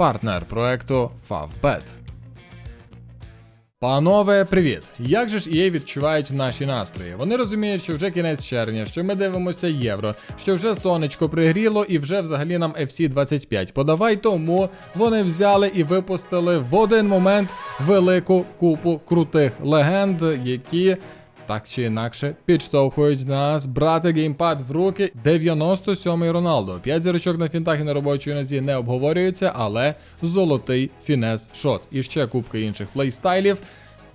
партнер проекту Favbet. Панове, привіт! Як же ж EA відчувають наші настрої? Вони розуміють, що вже кінець червня, що ми дивимося євро, що вже сонечко пригріло і вже взагалі нам FC 25 подавай, тому вони взяли і випустили в один момент велику купу крутих легенд, які. Так чи інакше підштовхують нас брати геймпад в руки. 97-й Роналдо. 5 зірочок на фінтах і на робочій нозі не обговорюється, але золотий фінес шот. І ще купка інших плейстайлів.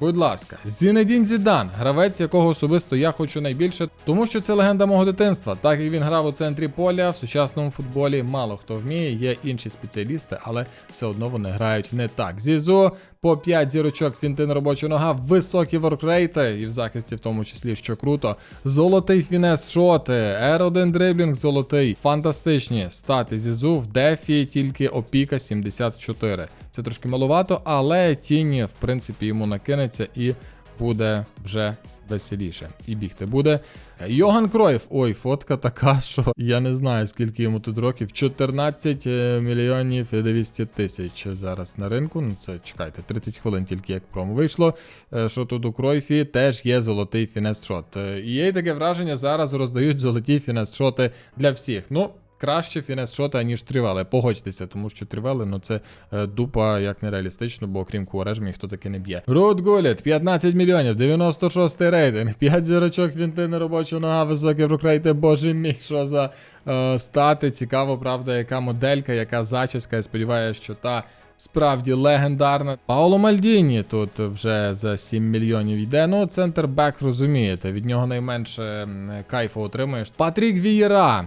Будь ласка, Зінедін Зідан, гравець, якого особисто я хочу найбільше, тому що це легенда мого дитинства. Так як він грав у центрі поля в сучасному футболі, мало хто вміє, є інші спеціалісти, але все одно вони грають не так. Зізу по 5 зірочок фінти на робочу нога, високі воркрейти, і в захисті, в тому числі, що круто. Золотий фінес шоти, R1 дриблінг золотий, фантастичні стати Зізу в дефі, тільки опіка 74. Це трошки маловато, але тіні, в принципі, йому накинеться і буде вже веселіше. І бігти буде. Йоган Кройф. Ой, фотка така, що я не знаю, скільки йому тут років. 14 е, мільйонів 200 тисяч зараз на ринку. Ну це чекайте, 30 хвилин тільки як промо вийшло. Е, Що тут у Кройфі теж є золотий фінес-шот. Е, І є таке враження, зараз роздають золоті фінес-шоти для всіх. Ну. Краще фінес шота, ніж тривали. Погодьтеся, тому що тривали, ну це е, дупа як нереалістично, бо окрім Куарежмі ніхто таки не б'є. Рут Гуліт, 15 мільйонів, 96 рейтинг, 5 зірочок вінти на робочу нога, високі рукрейти, боже мій, що за е, стати. Цікаво, правда, яка моделька, яка зачіска. Я сподіваюся, що та справді легендарна. Пауло Мальдіні тут вже за 7 мільйонів йде. Ну, центр бек розумієте, від нього найменше кайфу отримуєш. Патрік Вієра,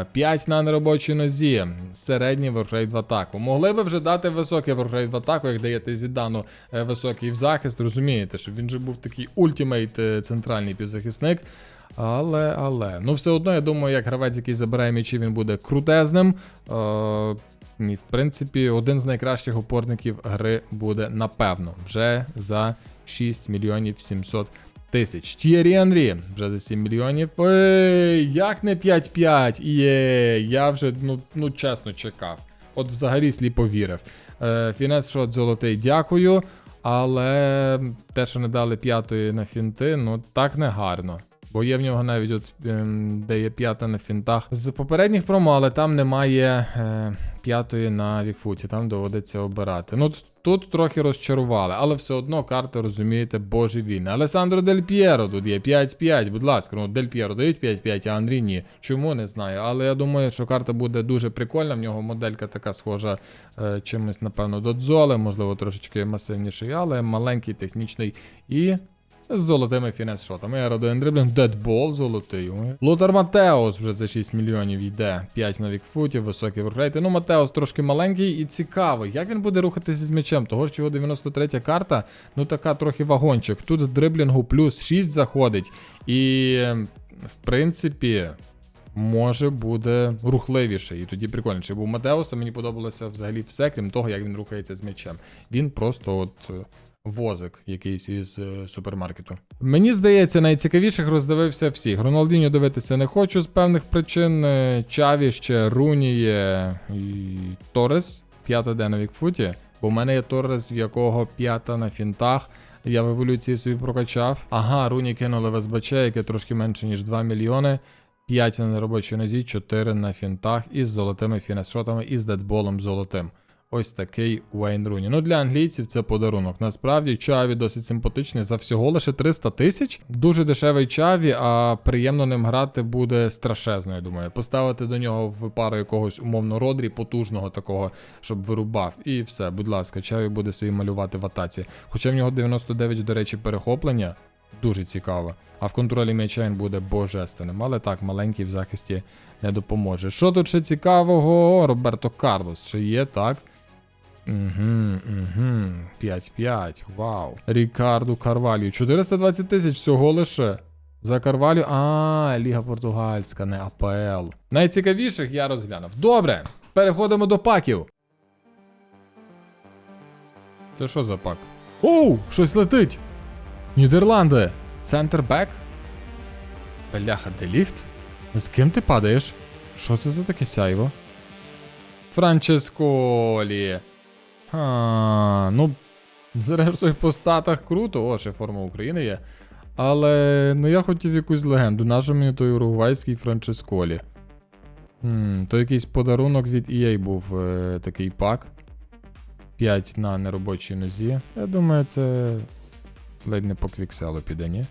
е, 5 на неробочій нозі, середній воркрейт в атаку. Могли би вже дати високий воркрейт в атаку, як даєте Зідану е, високий в захист, розумієте, щоб він же був такий ультимейт е, центральний півзахисник. Але, але, ну все одно, я думаю, як гравець, який забирає м'ячі, він буде крутезним. Е, і, в принципі, один з найкращих опорників гри буде, напевно, вже за 6 мільйонів 700 тисяч. Тієрі Анрі вже за 7 мільйонів. Як не 5-5? Є, я вже, ну, ну чесно, чекав. От взагалі сліпо вірив. Е, Фінес шот золотий, дякую. Але те, що не дали п'ятої на фінти, ну так не гарно. Бо є в нього навіть от ем, де є п'ята на фінтах. З попередніх промо, але там немає е, п'ятої на вікфуті, там доводиться обирати. Ну тут, трохи розчарували, але все одно карти, розумієте, божевільні. Алесандро Дель П'єро тут є 5-5, будь ласка, ну Дель П'єро дають 5-5, а Андрій ні. Чому не знаю. Але я думаю, що карта буде дуже прикольна. В нього моделька така схожа е, чимось, напевно, до Дзоли, можливо, трошечки масивніший, але маленький, технічний і з золотими фінес-шотами. Аеродоен дриблінг, дедбол золотий. Лутер Матеос вже за 6 мільйонів йде. 5 на вікфуті, високі воркрейти. Ну, Матеос трошки маленький і цікавий. Як він буде рухатися з м'ячем? Того ж його 93 карта, ну така трохи вагончик. Тут дриблінгу плюс 6 заходить. І, в принципі. Може буде рухливіше, і тоді прикольніше. Бо Матеуса мені подобалося взагалі все, крім того, як він рухається з м'ячем. Він просто от возик якийсь із е, супермаркету. Мені здається, найцікавіших роздивився всіх. Роналдіньо дивитися не хочу з певних причин. Е, Чаві ще Руні є і Торрес, п'ята де на Вікфуті. Бо в мене є Торрес, в якого п'ята на фінтах. Я в еволюції собі прокачав. Ага, Руні кинули в СБЧ, яке трошки менше, ніж 2 мільйони. 5 на робочій нозі, 4 на фінтах із золотими фінес-шотами і з дедболом золотим. Ось такий Уейн Руні. Ну для англійців це подарунок. Насправді Чаві досить симпатичний за всього лише 300 тисяч. Дуже дешевий Чаві, а приємно ним грати буде страшезно, я думаю. Поставити до нього в пару якогось умовно родрі, потужного такого, щоб вирубав. І все, будь ласка, Чаві буде собі малювати в атаці. Хоча в нього 99, до речі, перехоплення. Дуже цікаво. А в контролі м'яча він буде божественним. Але так, маленький в захисті не допоможе. Що тут ще цікавого? Роберто Карлос ще є, так? Угу, угу. 5-5. Вау. Рікарду Карвалію. 420 тисяч всього лише. За Карвалю. А, Ліга Португальська, не АПЛ. Найцікавіших я розглянув. Добре. Переходимо до паків. Це що за пак? Оу, щось летить. Нідерланди. Центр бек? Бляха, деліхт? З ким ти падаєш? Що це за таке сяйво? Франческолі. Ха, ну, зрештою по статах круто, о, ще форма України є. Але ну я хотів якусь легенду. Нащо мені той уругвайський Франческолі? Хм, то якийсь подарунок від EA був е, такий пак. 5 на неробочій нозі. Я думаю, це ледь не по квікселу піде, ні?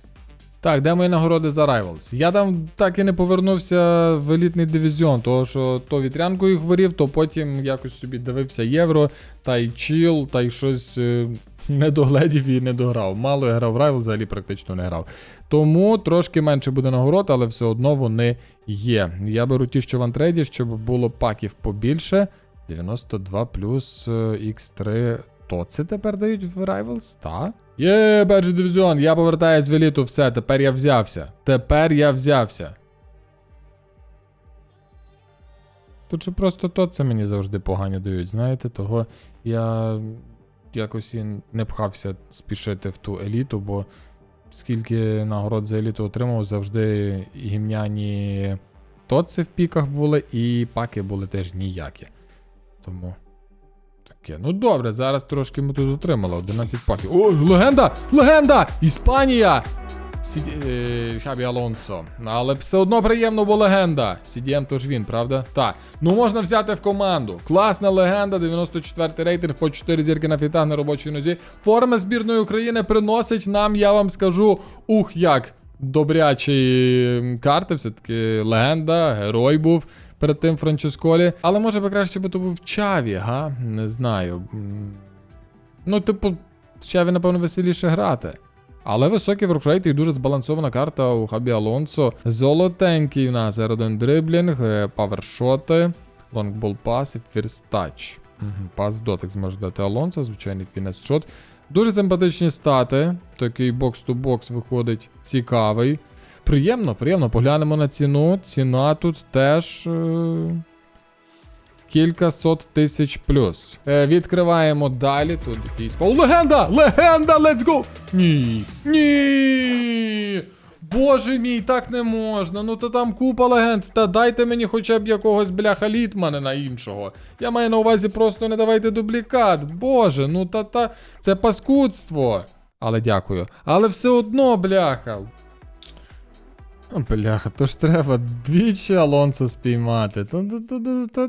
Так, де мої нагороди за Rivals? Я там так і не повернувся в елітний дивізіон, того що то вітрянкою хворів, то потім якось собі дивився євро, та й чіл, та й щось е, не догледів і не дограв. Мало я грав в Rivals, взагалі практично не грав. Тому трошки менше буде нагород, але все одно вони є. Я беру ті, що в антрейді, щоб було паків побільше. 92 плюс е, X3. То це тепер дають в Rivals? Та? Є, перший дивізіон, я повертаюсь в еліту, все, тепер я взявся. Тепер я взявся. Тут же просто то це мені завжди погані дають, знаєте, того я якось і не пхався спішити в ту еліту, бо скільки нагород за еліту отримав, завжди гімняні тоци в піках були, і паки були теж ніякі. Тому. Таке. Ну добре, зараз трошки ми тут отримали. 11 паків. О, легенда! Легенда! Іспанія! Сі... Е, Хабі Алонсо. Але все одно приємно, бо легенда. CDM то ж він, правда? Так. Ну можна взяти в команду. Класна легенда, 94-й рейтинг по 4 зірки на фітах на робочій нозі. Форма збірної України приносить нам, я вам скажу, ух як. Добрячі карти, все-таки легенда, герой був перед тим Франческолі. Але може би краще би то був Чаві, га? Не знаю. Ну, типу, Чаві, напевно, веселіше грати. Але високий воркрейт і дуже збалансована карта у Хабі Алонсо. Золотенький в нас R1 дриблінг, е, павершоти, лонгбол пас і фірстач. Пас в дотик зможе дати Алонсо, звичайний фінес шот. Дуже симпатичні стати. Такий бокс-ту-бокс виходить цікавий. Приємно, приємно. Поглянемо на ціну. Ціна тут теж. Е... Кілька сот тисяч плюс. Е, відкриваємо далі. Тут якийсь. О, легенда! Легенда! Let's go! Ні! Ні! Боже мій, так не можна. Ну то там купа легенд. Та дайте мені хоча б якогось бляха літманина іншого. Я маю на увазі просто не давайте дублікат. Боже, ну та та. Це паскудство. Але дякую. Але все одно, бляха. О, Бляха, то ж треба двічі Алонсо спіймати.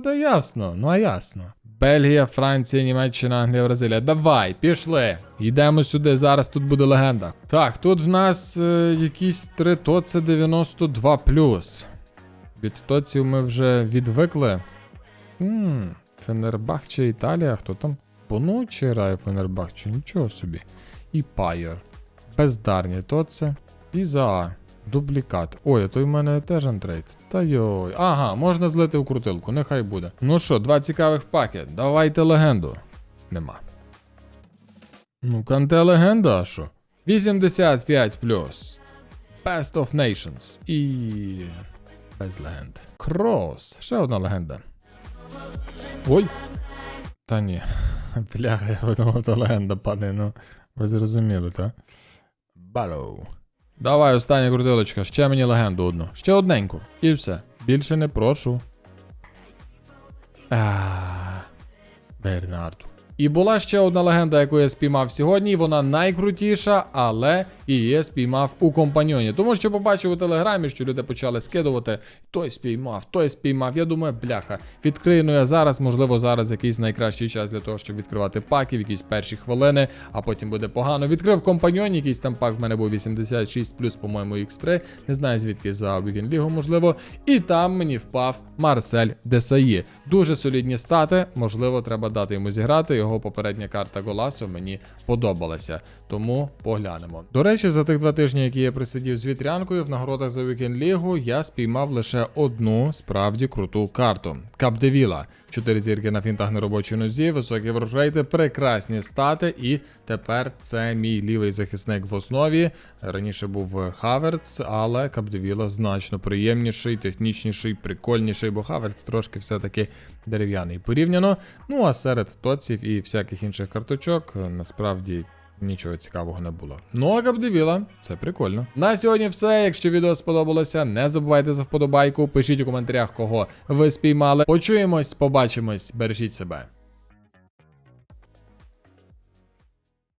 То ясно, ну а ясно. Бельгія, Франція, Німеччина, Англія, Бразилія. Давай, пішли. Йдемо сюди, зараз тут буде легенда. Так, тут в нас е, якісь три тоці 92 Від тоців ми вже відвикли. Ммм, Фенербахче Італія, хто там? Поночі грає Фенербахче, нічого собі. І Пайер. Бездарні тоці. І за. Дублікат. Ой, а то й в мене теж антрейд. Та йой. Ага, можна злити в крутилку, нехай буде. Ну що, два цікавих паки. Давайте легенду. Нема. Ну, канте легенда, а що? 85 плюс. Best of Nations. І. Без легенд. Крос. Ще одна легенда. Ой. Та ні. Бляха, я подумав, то легенда падає, ну. Ви зрозуміли, так? Бароу. Давай, остання крутилочка, ще мені легенду одну. Ще одненьку. І все. Більше не прошу. Бернарду. І була ще одна легенда, яку я спіймав сьогодні. Вона найкрутіша, але її я спіймав у компаньйоні. Тому що побачив у телеграмі, що люди почали скидувати. Той спіймав, той спіймав. Я думаю, бляха, відкрию ну я зараз, можливо, зараз якийсь найкращий час для того, щоб відкривати паки, в якісь перші хвилини, а потім буде погано. Відкрив компаньйон, якийсь там пак в мене був 86 плюс, по-моєму, X3. Не знаю звідки за Weekend League, можливо. І там мені впав Марсель Десаї. Дуже солідні стати. Можливо, треба дати йому зіграти. Його попередня карта Голасо мені подобалася. Тому поглянемо. До речі, за тих два тижні, які я присидів з вітрянкою, в нагородах за Weekend League я спіймав лише одну справді круту карту. Капдевіла. Чотири зірки на фінтах на робочій нозі, високі ворожрейти, прекрасні стати. І тепер це мій лівий захисник в основі. Раніше був Хаверц, але Капдевіла значно приємніший, технічніший, прикольніший, бо Хаверц трошки все-таки дерев'яний порівняно. Ну а серед тоців і всяких інших карточок насправді. Нічого цікавого не було. Ну а Капдевіла, це прикольно. На сьогодні все. Якщо відео сподобалося, не забувайте за вподобайку. Пишіть у коментарях, кого ви спіймали. Почуємось, побачимось, бережіть себе.